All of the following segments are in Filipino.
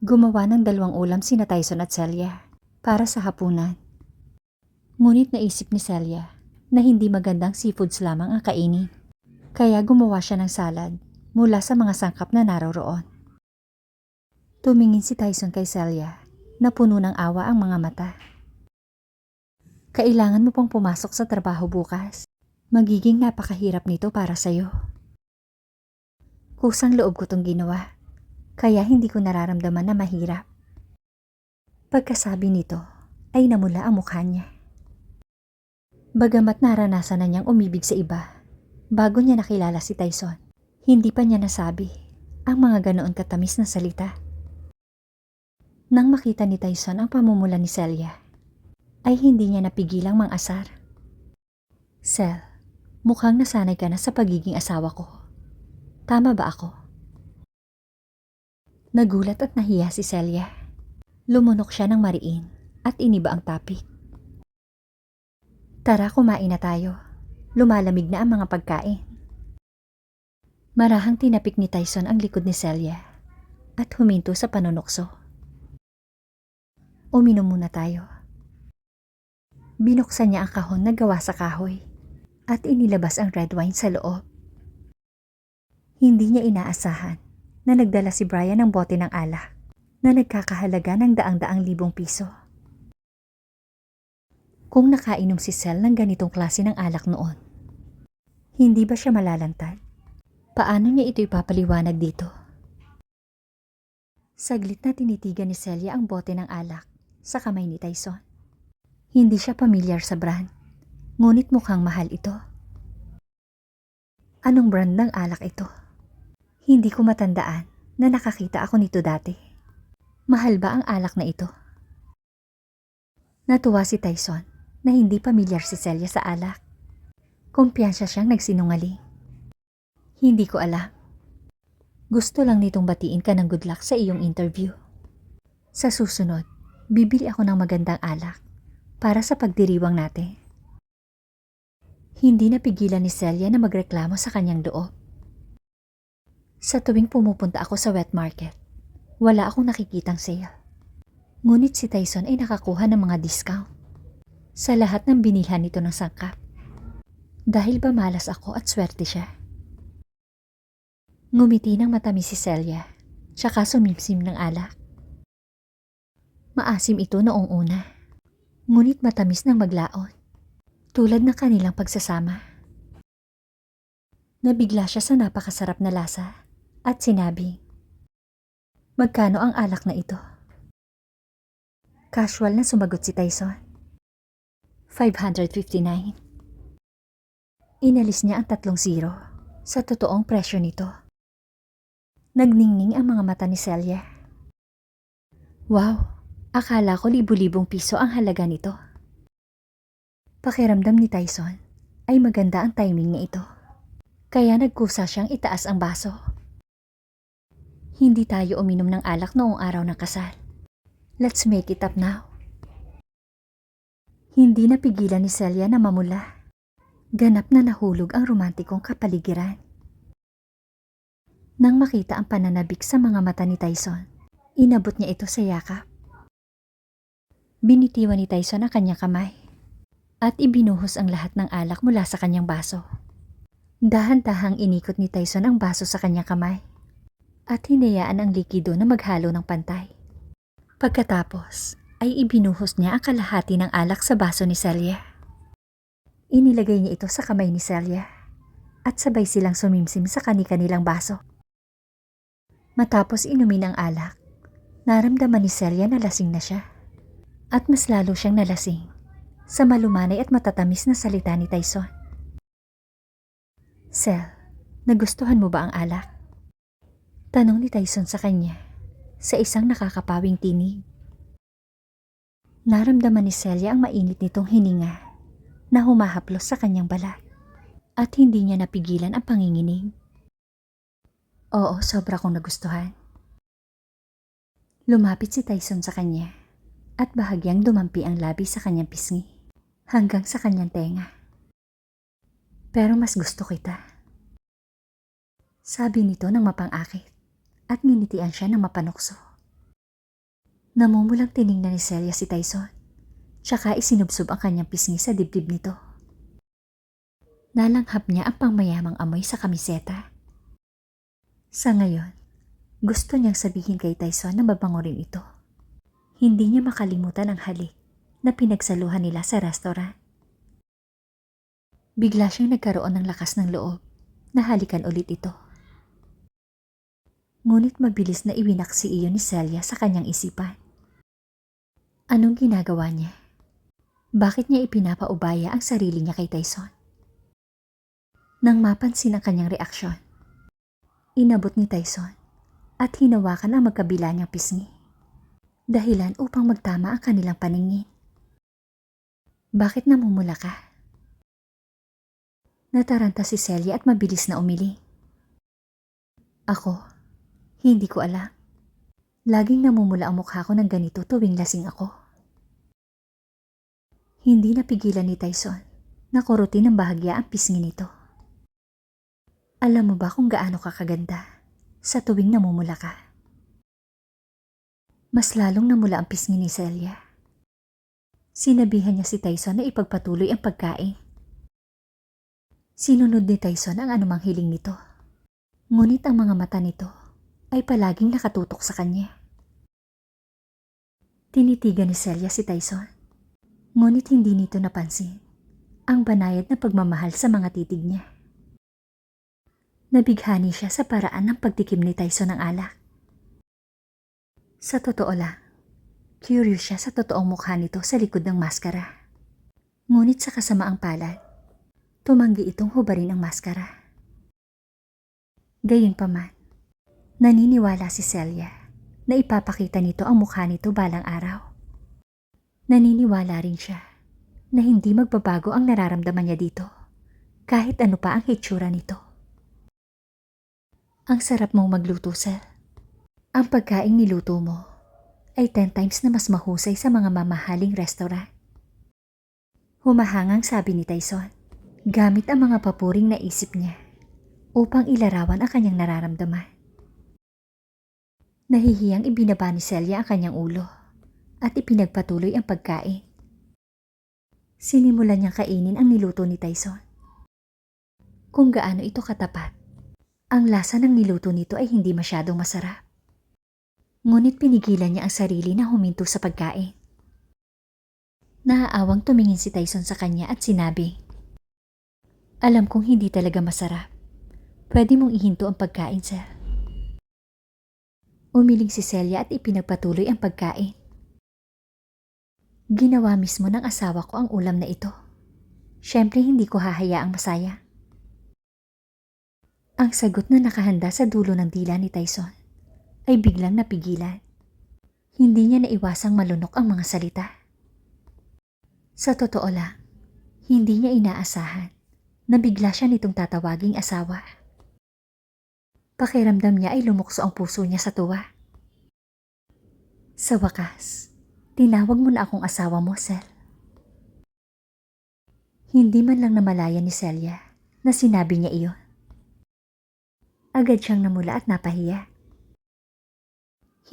Gumawa ng dalawang ulam sina Tyson at Celia para sa hapunan. Ngunit naisip ni Celia na hindi magandang seafoods lamang ang kainin. Kaya gumawa siya ng salad mula sa mga sangkap na naroroon. Tumingin si Tyson kay Celia na puno ng awa ang mga mata. Kailangan mo pang pumasok sa trabaho bukas. Magiging napakahirap nito para sa'yo. Kusang loob ko tong ginawa, kaya hindi ko nararamdaman na mahirap. Pagkasabi nito, ay namula ang mukha niya. Bagamat naranasan na niyang umibig sa iba, bago niya nakilala si Tyson, hindi pa niya nasabi ang mga ganoon katamis na salita. Nang makita ni Tyson ang pamumula ni Celia, ay hindi niya napigilang mang-asar. Cel, mukhang nasanay ka na sa pagiging asawa ko. Tama ba ako? Nagulat at nahiya si Celia. Lumunok siya ng mariin at iniba ang topic. Tara kumain na tayo. Lumalamig na ang mga pagkain. Marahang tinapik ni Tyson ang likod ni Celia at huminto sa panunokso. Uminom muna tayo. Binuksan niya ang kahon na gawa sa kahoy at inilabas ang red wine sa loob. Hindi niya inaasahan na nagdala si Brian ng bote ng alak na nagkakahalaga ng daang-daang libong piso. Kung nakainom si Sel ng ganitong klase ng alak noon, hindi ba siya malalantad? Paano niya ito ipapaliwanag dito? Saglit na tinitigan ni Celia ang bote ng alak sa kamay ni Tyson. Hindi siya pamilyar sa brand, ngunit mukhang mahal ito. Anong brand ng alak ito? Hindi ko matandaan na nakakita ako nito dati. Mahal ba ang alak na ito? Natuwa si Tyson na hindi pamilyar si Celia sa alak. Kumpiyansa siyang nagsinungaling. Hindi ko alam. Gusto lang nitong batiin ka ng good luck sa iyong interview. Sa susunod, bibili ako ng magandang alak para sa pagdiriwang natin. Hindi napigilan ni Celia na magreklamo sa kanyang loob. Sa tuwing pumupunta ako sa wet market, wala akong nakikitang sale. Ngunit si Tyson ay nakakuha ng mga discount sa lahat ng binilhan nito ng sangkap. Dahil ba malas ako at swerte siya. Ngumiti ng matamis si Celia, tsaka sumimsim ng alak. Maasim ito noong una, ngunit matamis ng maglaon, tulad ng kanilang pagsasama. Nabigla siya sa napakasarap na lasa at sinabi, Magkano ang alak na ito? Casual na sumagot si Tyson. 559. Inalis niya ang tatlong zero sa totoong presyo nito. Nagningning ang mga mata ni Celia. Wow, akala ko libu-libong piso ang halaga nito. Pakiramdam ni Tyson ay maganda ang timing niya ito. Kaya nagkusa siyang itaas ang baso. Hindi tayo uminom ng alak noong araw ng kasal. Let's make it up now. Hindi napigilan ni Celia na mamula. Ganap na nahulog ang romantikong kapaligiran. Nang makita ang pananabik sa mga mata ni Tyson, inabot niya ito sa yakap. Binitiwan ni Tyson ang kanyang kamay at ibinuhos ang lahat ng alak mula sa kanyang baso. Dahan-dahang inikot ni Tyson ang baso sa kanyang kamay at hinayaan ang likido na maghalo ng pantay. Pagkatapos ay ibinuhos niya ang kalahati ng alak sa baso ni Celia. Inilagay niya ito sa kamay ni Celia at sabay silang sumimsim sa kani-kanilang baso. Matapos inumin ang alak, naramdaman ni Celia na lasing na siya. At mas lalo siyang nalasing sa malumanay at matatamis na salita ni Tyson. Cel, nagustuhan mo ba ang alak? Tanong ni Tyson sa kanya sa isang nakakapawing tinig. Naramdaman ni Celia ang mainit nitong hininga na humahaplos sa kanyang balat at hindi niya napigilan ang panginginig. Oo, sobra kong nagustuhan. Lumapit si Tyson sa kanya at bahagyang dumampi ang labi sa kanyang pisngi hanggang sa kanyang tenga. Pero mas gusto kita. Sabi nito ng mapang-akit at nginitian siya ng mapanukso. Namumulang tiningnan ni Celia si Tyson. Tsaka isinubsob ang kanyang pisngi sa dibdib nito. Nalanghap niya ang pangmayamang amoy sa kamiseta. Sa ngayon, gusto niyang sabihin kay Tyson na mabango rin ito. Hindi niya makalimutan ang halik na pinagsaluhan nila sa restaurant. Bigla siyang nagkaroon ng lakas ng loob na halikan ulit ito. Ngunit mabilis na iwinaksi iyon ni Celia sa kanyang isipan. Anong ginagawa niya? Bakit niya ipinapaubaya ang sarili niya kay Tyson? Nang mapansin ang kanyang reaksyon, inabot ni Tyson at hinawakan ang magkabila niyang pisngi. Dahilan upang magtama ang kanilang paningin. Bakit namumula ka? Nataranta si Celia at mabilis na umili. Ako, hindi ko alam. Laging namumula ang mukha ko ng ganito tuwing lasing ako. Hindi napigilan ni Tyson na kurutin ng bahagya ang pisngi nito. Alam mo ba kung gaano ka kaganda sa tuwing namumula ka? Mas lalong namula ang pisngi ni Celia. Sinabihan niya si Tyson na ipagpatuloy ang pagkain. Sinunod ni Tyson ang anumang hiling nito. Ngunit ang mga mata nito ay palaging nakatutok sa kanya. Tinitigan ni Celia si Tyson. Ngunit hindi nito napansin ang banayad na pagmamahal sa mga titig niya. Nabighani siya sa paraan ng pagtikim ni Tyson ng alak. Sa totoo lang, curious siya sa totoong mukha nito sa likod ng maskara. Ngunit sa kasamaang palad, tumanggi itong hubarin ang maskara. Gayunpaman, naniniwala si Celia na ipapakita nito ang mukha nito balang araw. Naniniwala rin siya na hindi magbabago ang nararamdaman niya dito kahit ano pa ang hitsura nito. Ang sarap mong magluto, sir. Ang pagkaing niluto mo ay 10 times na mas mahusay sa mga mamahaling restaurant. Humahangang sabi ni Tyson, gamit ang mga papuring naisip niya upang ilarawan ang kanyang nararamdaman. Nahihiyang ibinaba ni Celia ang kanyang ulo at ipinagpatuloy ang pagkain. Sinimulan niyang kainin ang niluto ni Tyson. Kung gaano ito katapat, ang lasa ng niluto nito ay hindi masyadong masarap. Ngunit pinigilan niya ang sarili na huminto sa pagkain. Naaawang tumingin si Tyson sa kanya at sinabi, Alam kong hindi talaga masarap. Pwede mong ihinto ang pagkain, sir. Umiling si Celia at ipinagpatuloy ang pagkain. Ginawa mismo ng asawa ko ang ulam na ito. Siyempre hindi ko hahayaang masaya. Ang sagot na nakahanda sa dulo ng dila ni Tyson ay biglang napigilan. Hindi niya naiwasang malunok ang mga salita. Sa totoo lang, hindi niya inaasahan na bigla siya nitong tatawaging asawa. Pakiramdam niya ay lumukso ang puso niya sa tuwa. Sa wakas, tinawag mo na akong asawa mo, Sel. Hindi man lang namalaya ni Celia na sinabi niya iyon. Agad siyang namula at napahiya.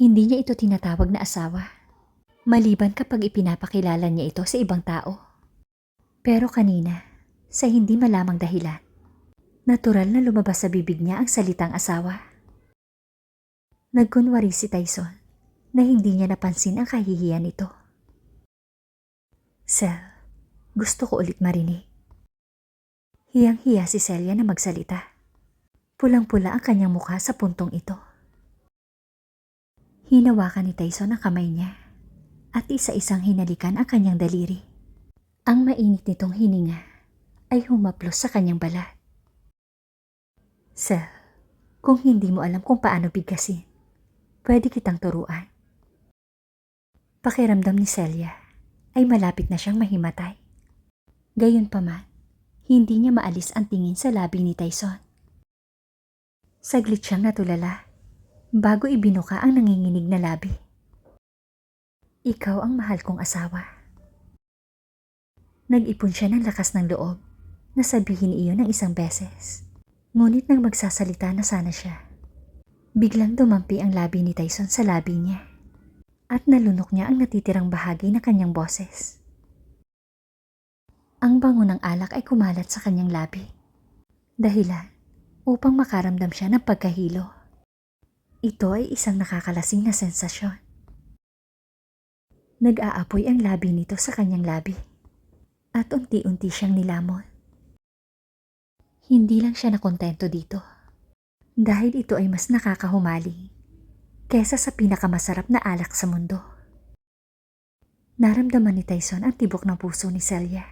Hindi niya ito tinatawag na asawa. Maliban kapag ipinapakilala niya ito sa ibang tao. Pero kanina, sa hindi malamang dahilan, natural na lumabas sa bibig niya ang salitang asawa. Nagkunwari si Tyson na hindi niya napansin ang kahihiyan nito. Sel, gusto ko ulit marinig. Hiyang-hiya si Celia na magsalita. Pulang-pula ang kanyang mukha sa puntong ito. Hinawakan ni Tyson ang kamay niya at isa-isang hinalikan ang kanyang daliri. Ang mainit nitong hininga ay humaplos sa kanyang balat. Sir, kung hindi mo alam kung paano bigkasin, pwede kitang turuan. Pakiramdam ni Celia ay malapit na siyang mahimatay. Gayunpaman, hindi niya maalis ang tingin sa labi ni Tyson. Saglit siyang natulala bago ibinuka ang nanginginig na labi. Ikaw ang mahal kong asawa. Nag-ipon siya ng lakas ng loob na sabihin iyon ng isang beses. Ngunit nang magsasalita na sana siya, biglang dumampi ang labi ni Tyson sa labi niya. at nalunok niya ang natitirang bahagi ng kanyang boses. Ang bango ng alak ay kumalat sa kanyang labi. Dahilan upang makaramdam siya ng pagkahilo. Ito ay isang nakakalasing na sensasyon. Nag-aapoy ang labi nito sa kanyang labi at unti-unti siyang nilamon. Hindi lang siya nakontento dito dahil ito ay mas nakakahumali kesa sa pinakamasarap na alak sa mundo. Naramdaman ni Tyson ang tibok ng puso ni Celia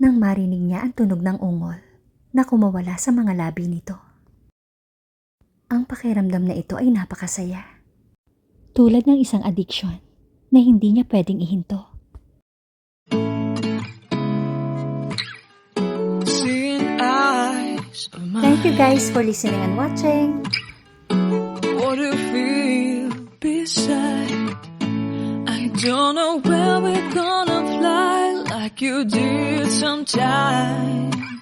nang marinig niya ang tunog ng ungol na kumawala sa mga labi nito. Ang pakiramdam na ito ay napakasaya. Tulad ng isang addiction na hindi niya pwedeng ihinto. Thank you guys for listening and watching. What to feel beside. I don't know where we're gonna fly like you did sometimes.